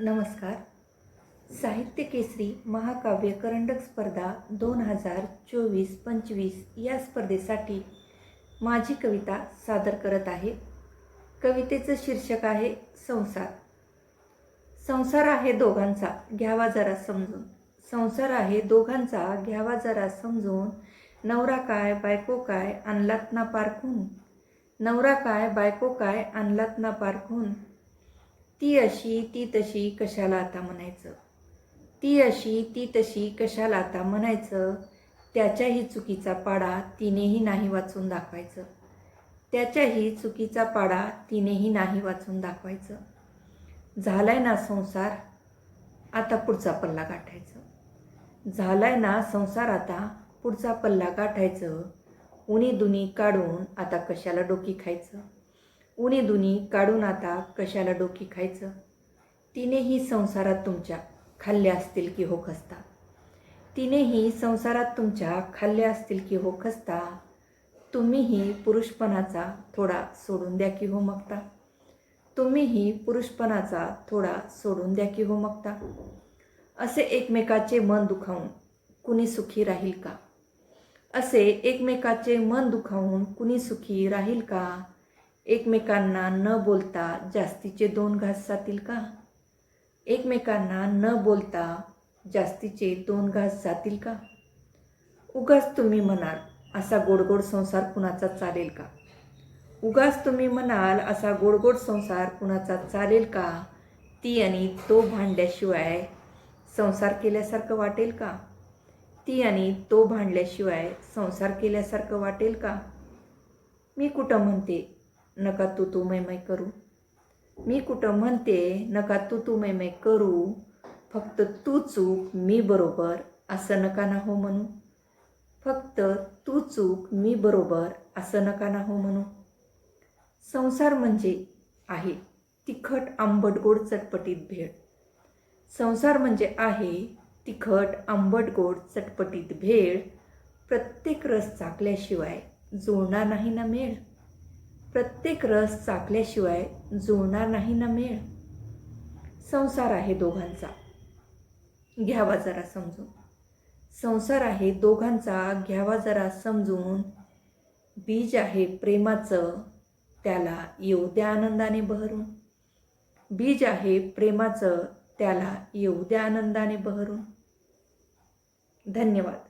नमस्कार. साहित्य केसरी महाकाव्य करंडक स्पर्धा दोन हजार चोवीस पंचवीस या स्पर्धेसाठी माझी कविता सादर करत आहे. कवितेचं शीर्षक आहे संसार. संसार आहे दोघांचा घ्यावा जरा समजून. संसार आहे दोघांचा घ्यावा जरा समजून. नवरा काय बायको काय आणलात ना पारखून? नवरा काय बायको काय आणलात ना पारखून? ती अशी ती तशी कशाला आता म्हणायचं? ती अशी ती तशी कशाला आता म्हणायचं? त्याच्याही चुकीचा पाडा तिनेही नाही वाचून दाखवायचं. त्याच्याही चुकीचा पाडा तिनेही नाही वाचून दाखवायचं. झालाय ना संसार आता पुढचा पल्ला गाठायचं. झालाय ना संसार आता पुढचा पल्ला गाठायचं. उनी दुनी काढून आता कशाला डोकी खायचं? उणे दुनी काढून आता कशाला डोकी खायचं? तिनेही संसारात तुमच्या खाल्ल्या असतील की हो खस्ता? तिनेही संसारात तुमच्या खाल्ल्या असतील की हो खस्ता? तुम्हीही पुरुषपणाचा थोडा सोडून द्या की हो मगता तुम्हीही पुरुषपणाचा थोडा सोडून द्या की हो मगता असे एकमेकाचे मन दुखावून कुणी सुखी राहील का? असे एकमेकाचे मन दुखावून कुणी सुखी राहील का? एकमेकांना न बोलता जास्तीचे दोन घास जातील का? एकमेकांना न बोलता जास्तीचे दोन घास जातील का? उगाच तुम्ही म्हणाल असा गोडगोड संसार कुणाचा चालेल का? उगाच तुम्ही म्हणाल असा गोडगोड संसार कुणाचा चालेल का? ती आणि तो भांडल्याशिवाय संसार केल्यासारखं वाटेल का? ती आणि तो भांडल्याशिवाय संसार केल्यासारखं वाटेल का? मी कुठं म्हणते नका तू तू मैमय करू. मी कुठं म्हणते नका तू तू मैमय करू. फक्त तू चूक मी बरोबर असं नका ना हो म्हणू. फक्त तू चूक मी बरोबर असं नका ना हो म्हणू. संसार म्हणजे आहे तिखट आंबट गोड चटपटीत भेळ संसार म्हणजे आहे तिखट आंबट गोड चटपटीत भेळ प्रत्येक रस चाकल्याशिवाय जुळणार नाही ना मेळ. प्रत्येक रस चाकल्याशिवाय जुळणार नाही ना मेळ? संसार आहे दोघांचा. घ्यावा जरा समजून. संसार आहे दोघांचा घ्यावा जरा समजून. बीज आहे प्रेमाचं त्याला येऊ द्या आनंदाने बहरून. बीज आहे प्रेमाचं त्याला येऊ द्या आनंदाने बहरून. धन्यवाद.